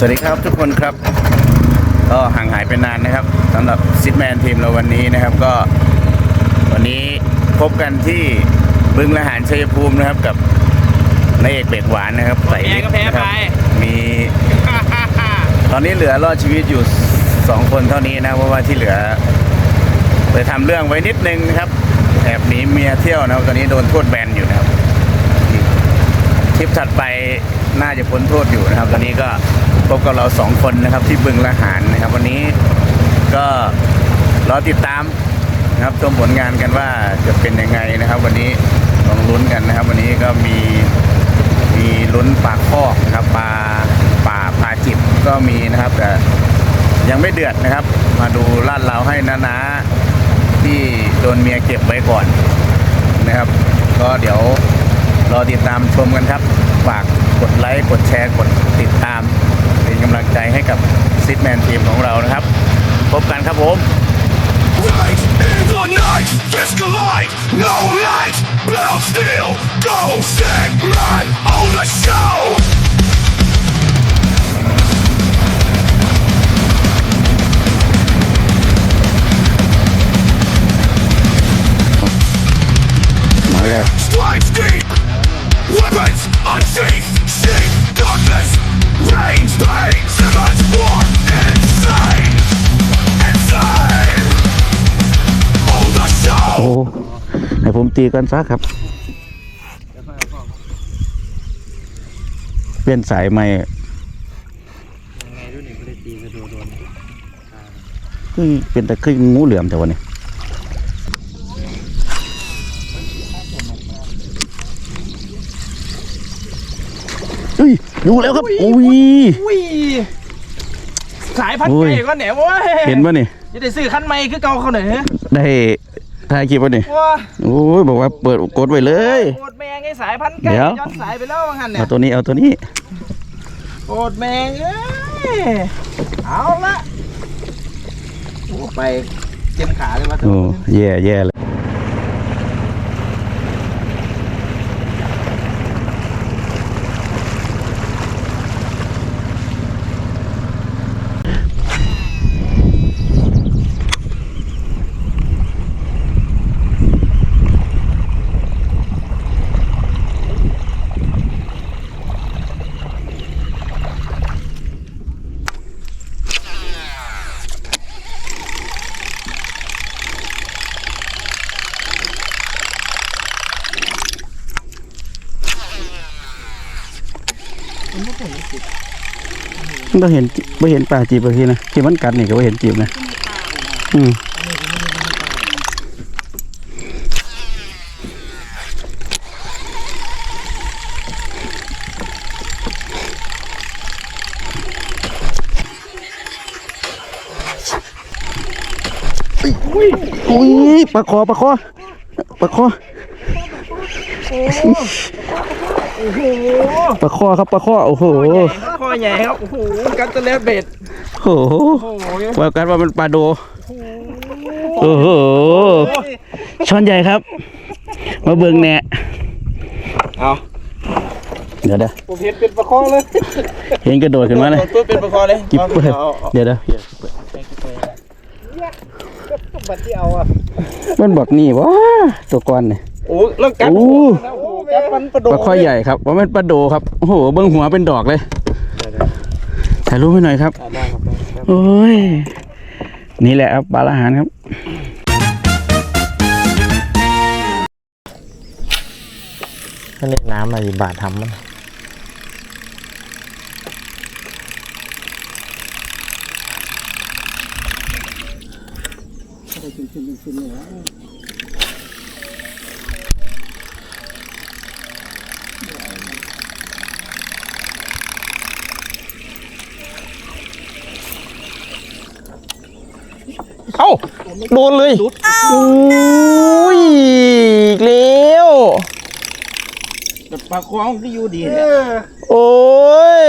สวัสดีครับทุกคนครับก็ห่างหายไปนานนะครับสำหรับซิดแมนทีมเราวันนี้นะครับก็ วันนี้พบกันที่บึงละหารชัยภูมินะครับกับนายเอกเบ็ดหวานนะครับใส่แพ้ก็แพ้นะครับไป มี ตอนนี้เหลือรอดชีวิตอยู่สองคนเท่านี้นะเพราะว่าที่เหลือไปทำเรื่องไว้นิดนึงนะครับแอบหนีเมียเที่ยวนะครับตอนนี้โดนโทษแบนอยู่นะครับทริปถัดไปน่าจะพ้นโทษอยู่นะครับ ตอนนี้ก็ พบกับเราสองคนนะครับที่บึงละหารนะครับ วันนี้ก็รอติดตามนะครับชมผลงานกันว่าจะเป็นยังไงนะครับ วันนี้ลองลุ้นกันนะครับ วันนี้ก็มีมีลุ้นปลาคอกนะครับปลาป่าปลาจิบก็มีนะครับแต่ยังไม่เดือดนะครับ มาดูลาดเราให้นาๆที่โดนเมียเก็บไว้ก่อนนะครับ ก็เดี๋ยวรอติดตามชมกันครับ ฝากกดไลค์ กดแชร์ กดติดตาม เป็นกำลังใจให้กับซิดแมนทีมของเรานะครับ พบกันครับผม Right in the night, just collide, no light, blow steel, go segment on the show. ตีกันซะครับ เปลี่ยนสายใหม่ยังไงรุ่นหนึ่งก็ได้ตีกระโดดโดนคือเป็นแต่คืองูเหลือมแต่วันนี้เฮ้ยอยู่แล้วครับโอ้ยอุ้ยสายพันอุ้ยไก่ก็เนี่ยเว้ยเห็นป่ะนี่ จะได้ซื้อคันใหม่คือเก่าเขาหน่อยฮะได้ถ่ายคลิปป่ะนี่ว้าโอ้ยบอกว่าเปิดกดไว้เลย โอดแมงไอ้สายพันไก่เดี๋ยว ย้อนสายไปแล้วว่างั้นเนี่เอายตัวนี้เอาตัวนี้โอดแมงเอ้ยเอาละโอ้ไปเจ็มขาเลยว่าโอ้แย่แย่เลย เราเห็นไม่เห็นปลาจีบเลยทีนะที่มันกัดนี่ก็ไม่เห็นจีบนะอืมอุ้ยปลาคอปลาคอปลาคอปลาคอครับปลาคอโอ้โหค อใหญ่ครับโอ้โหกัตเตอร์เลเบ็ดโอ้โหโอ้โหว่ากันว่ามันปลาโด โอ้โห ช้อนใหญ่ครับ มาเบิ่งแหน่เอาเดี๋ยวเดี๋ยวผมเห็นเป็นประคอเลยเห็นกระโดดขึ้นมาเลยตัวเป็นประคอเลยกิ๊บเปิดเอาเอาเดี๋ยวเดี๋ยวบัตรที่เอาอะมันบอกนี่ว้าตัวก้อนเนี่ยโอ้แล้วกัดโอ้หัวนะโอ้โหกัดมันประโดปลาข้อใหญ่ครับว่ามันปลาโดครับ โอ้โห เบิ่งหัวเป็นดอกเลย ถ่ายรูปให้หน่อยครับได้ครับ ได้ครับโอ้ย นี่แหละครับปลาละหารครับ ถ้าเล่นน้ำมาบาททำมันเอ้าโดนเลยโอ้ยอีกแล้วปลาคองที่อยู่ดีโอ้ย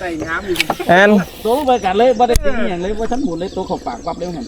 ใส่น้ำอยู่แอนตัวลงไปกันเลยว่าได้เป็นอหย่างเลยว่าฉันหมุนเลยตัวเขอบปากปั๊บเร็วหัน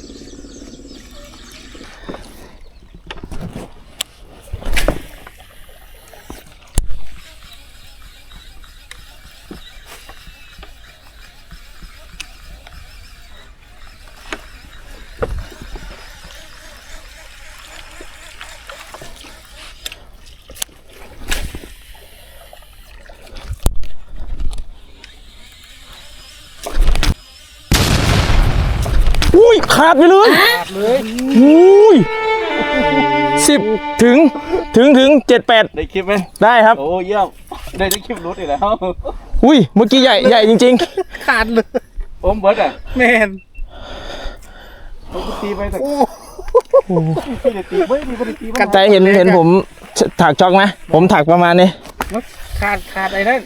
ขาดไปเลยอุ้ยสิบถึงถึงถึงเจ็ดแปดได้คลิปไหมได้ครับ โอ้เยี่ยมได้ได้คลิปรุดอีกแล้วอุ้ยเมื่อกี้ใหญ่ใหญ่จริงขาดเลยโอมเบิร์ดอะแมนผมตีไปแต่ไม่ได้ตีไม่ได้ไม่ได้ตีๆแต่เห็นเห็นผมถักช็อกไหมผมถักประมาณนี้ขาดขาดไอ้นั่น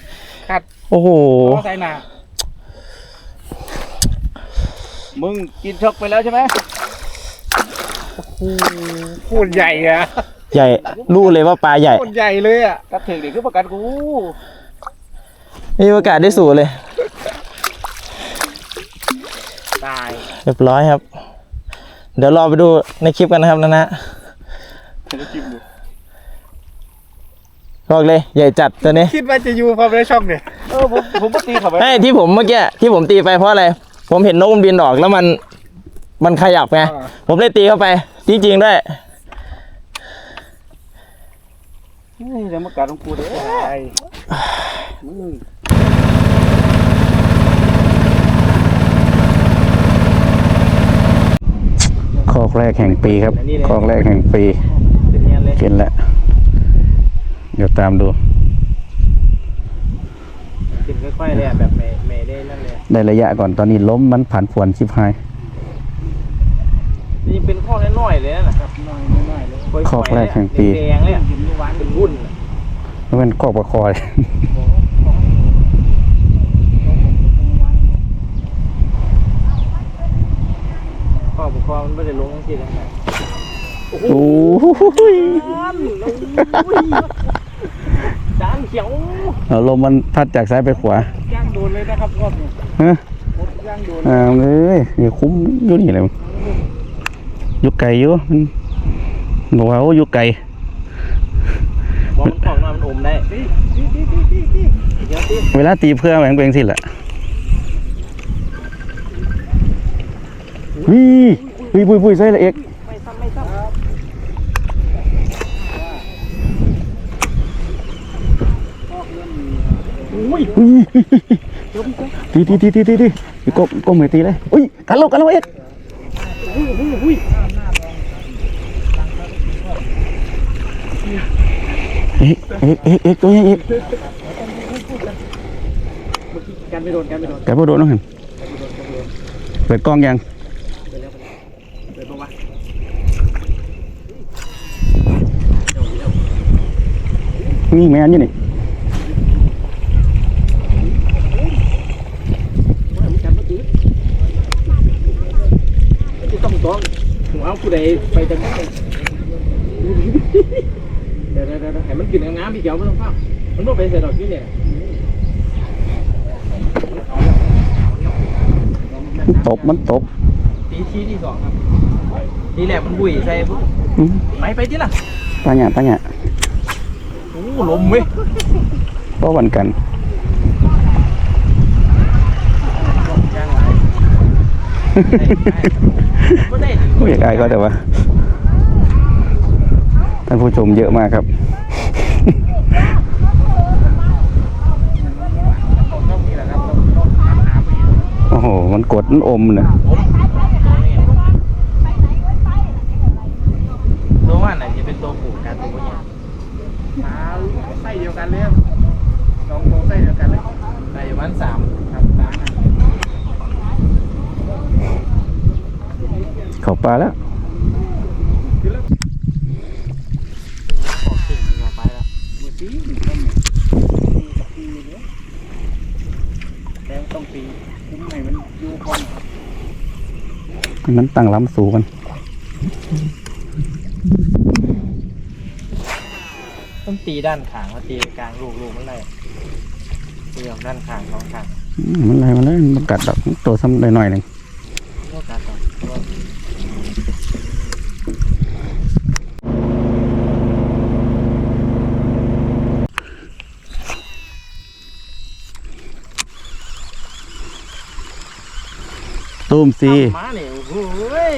ขาดโอ้โหล้อใส่หนา มึงกินช็อกไปแล้วใช่ไหมพูดใหญ่อะใหญ่รู้เลยว่าปลาใหญ่พูดใหญ่เลยอะกระถึงเด็กคือประกันกูมีโอกาสได้สู่เลยตายเรียบร้อยครับ เดี๋ยวรอไปดูในคลิปกันนะครับนะนะได้คลิปดูบอกเลยใหญ่จัดตัวนี้ คิดว่าจะอยู่พอไปได้ช่องเนี่ยเออผมผมก็ตีเขาไปไอ้ที่ผมเมื่อกี้ที่ผมตีไปเพราะอะไร ผมเห็นนกมันบินออกแล้วมันมันขยับไง ผมเลยตีเข้าไป จริงๆด้วยเฮ้ยเดี๋ยวมากัดของกูเด้อตายคอกแรกแห่งปีครับคอกแรกแห่งปีเป็นเนียนเลยเห็นแล้วเดี๋ยวตามดูกินค่อยๆเลยอะแบบเมย์เมย์ได้นั่นเลย ได้ระยะก่อนตอนนี้ล้มมันผันผวนชิบหาย นี่เป็นข้อน้อยๆเลยนะครับน้อยๆเลยข้อแรกแห่งปี แดงๆเลยอะเป็นวุ่นอะแล้วมันคอกประคอย ข้อบุคอมันไม่ได้ลงทั้งสิ้นเลยนะโอ้ยจานเขียว เอาลมมันพัดจากซ้ายไปขวาย่างโดนเลยนะครับรอบนี้ ฮะหมดย่างโดนอ่าเอ้ยอย่าคุ้มอยู่นี่เลยอยู่ไกลอยู่มันบอกว่าโอ้อยู่ไกลบอกมันของมามันอมได้เดี๋ยวสิเวลาตีเพื่อแหวงเป็นสิแหละวิวิปุยปุยใส่ละเอกไม่ซ้ำไม่ซ้ำ อุ้ยตีตีตีตีตีตีก้มก้มไปตีเลยอุ้ยกันแล้วกันแล้วเอกเอกเอกเอกเอกตัวใหญ่เอกกันไม่โดนกันไม่โดนแกบ่โดนน้องหันเปิดกล้องยังเดินลงมานี่แม่นอยู่นี่ ที่ต้องต้องผมเอาผู้ใดไปจังนั้นเดี๋ยวเดี๋ยวเดี๋ยวให้มันกินงามๆพี่เขียวไม่ต้องเฝ้ามันต้องไปใส่ดอกที่เนี่ยมันตบมันตบตีชี้ที่สองครับทีแรกมันบุยใส่ปุ๊บอื้อไปไปที่ล่ะตาหยาตาหยาโอ้ลมเว้ยเพราะวันกัน ผู้ใหญ่กายก็แต่ว่าท่านผู้ชมเยอะมากครับโอ้โห มันกดมันอมเนี่ยว่าไหนจะเป็นตัวผูกกันตัวนี้มาไส้เดียวกันเลยสองตัวไส้เดียวกันเลยไส้วันสามครับสาม เข้าปลาแล้ว ไปแล้วแดงต้องปีคุ้มไหนมันอยู่ก่อน นั้นตั้งล้ำสูงกันต้องตีด้านขางมาตีกลางลูกลูกมันเลยตีออกด้านขางสองขางอืมมันอะไรมันเลยมันกัดดอกตัวซ้ำได้หน่อยหนึ่งก็กัดต่อตูมซีมาเนี่ยโอ้โหย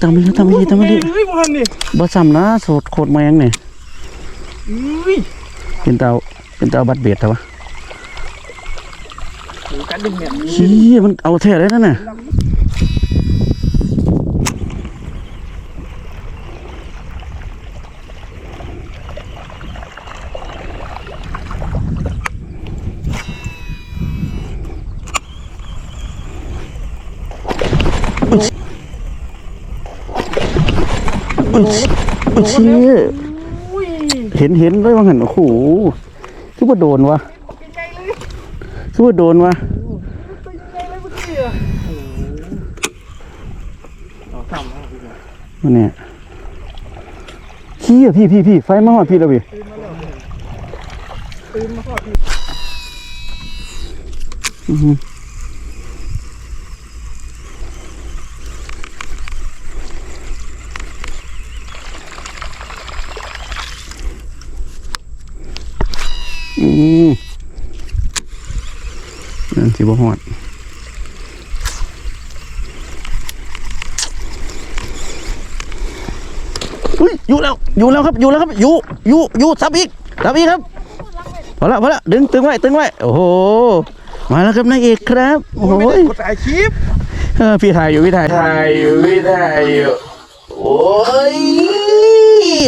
ทำไปทำไปทำไปดิเฮ้ยมันนี่บ่ซ้ำนะโสดโคตรแมงเนี่ยอุ้ยเป็นเตาเป็นตาบัดเบียดแต่ว่าหูกันดึงเนี่ยชี้มันเอาแท้เลยนั่นน่ะ อุ๊ยอุ๊ยชี้เห็นเห็นเลยว่าหันโอ้โหคือว่าโดนวะคือว่าโดนวะมันเนี่ยขี้อะพี่พี่พี่ไฟมาหอดพี่แล้วพี่อือ ออืมนั่นสิบ่หอดอุ้ยอยู่แล้วอยู่แล้วครับอยู่แล้วครับอยู่อยู่อยู่ซับอีกซับอีกครับพอละพอละดึงตึงไว้ตึงไว้โอ้โหมาแล้วครับนายเอกครับโอ้โหไม่ได้กดถ่ายคลิปเออพี่ถ่ายอยู่พี่ถ่ายถ่ายอยู่พี่ถ่ายอยู่โอ้ย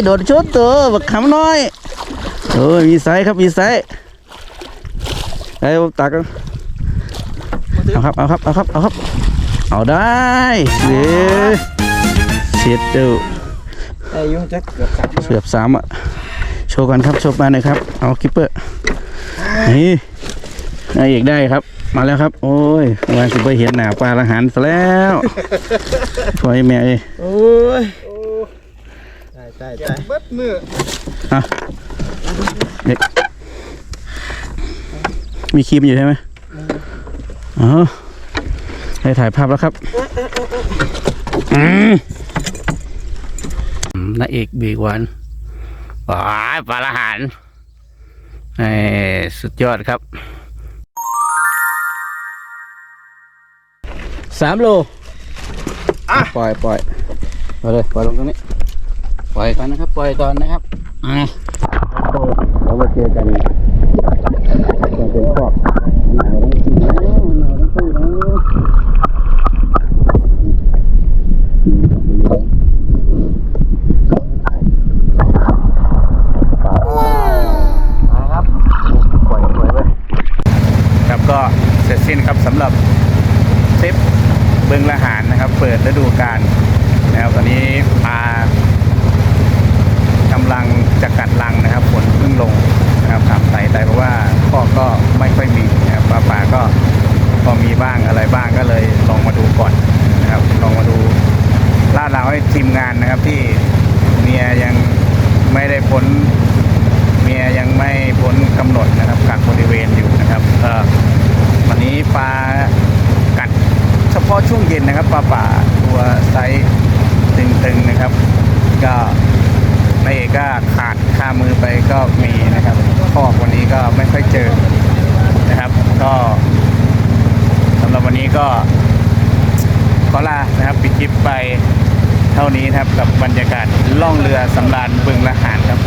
โดดชดตัวบักคำน้อย โอ้ยมีไซส์ครับมีไซส์ไอ้ตักกันเอาครับเอาครับเอาครับเอาครับ เอาได้เด้อเช็ดเดูไอ้ยุ่งจะเกือบสามเสือบสามอะโชว์กันครับโชว์มาหน่อยครับ เอาคิปเปอร์นี่นายเอกได้ครับ มาแล้วครับ โอ้ยวันสิไปเห็นหนาปลาละหันซะแล้วปล่อยแม่เอ้ยโอ้ยตายตายตายเบิดมืออะเด็ก มีครีมอยู่ใช่ไหมอ๋อได้ถ่ายภาพแล้วครับอืมนายเอกเบรกหวันว้ายปลาละหันไอ้สุดยอดครับสามโลอะปล่อยปล่อยปล่อยเลยปล่อยลงตรงนี้ ปล่อยก่อนนะครับ ปล่อยก่อนนะครับอะโอ้ เรามาเจอกันเป็นพวกหนาวทั้งทีนหนาวทั้งทีนะครับปล่อยปล่อยไปครับก็เสร็จสิ้นครับสำหรับทริปบึงละหารนะครับ เปิดฤดูกาลนะครับตอนนี้ปลากำลังจะกัดลังนะครับฝนเพิ่งลงนะครับถามไต่ไต่เพราะว่าข้อก็ไม่ค่อยมีนะครับปลาป่าก็พอมีบ้างอะไรบ้างก็เลยลองมาดูก่อนนะครับลองมาดูลาดเรา ให้ทีมงานนะครับที่เมียยังไม่ได้พ้นเมียยังไม่พ้นกำหนดนะครับกักบริเวณอยู่นะครับเออวันนี้ปลากัดเฉพาะช่วงเย็นนะครับปลาป่าตัวไซส์ตึงๆนะครับ ก็นายเอกก็ขาดคามือไปก็มีนะครับคอกวันนี้ก็ไม่ค่อยเจอนะครับ ก็สำหรับวันนี้ก็ขอลานะครับปิดคลิปไป เท่านี้ครับกับบรรยากาศล่องเรือสำราญบึงละหานครับ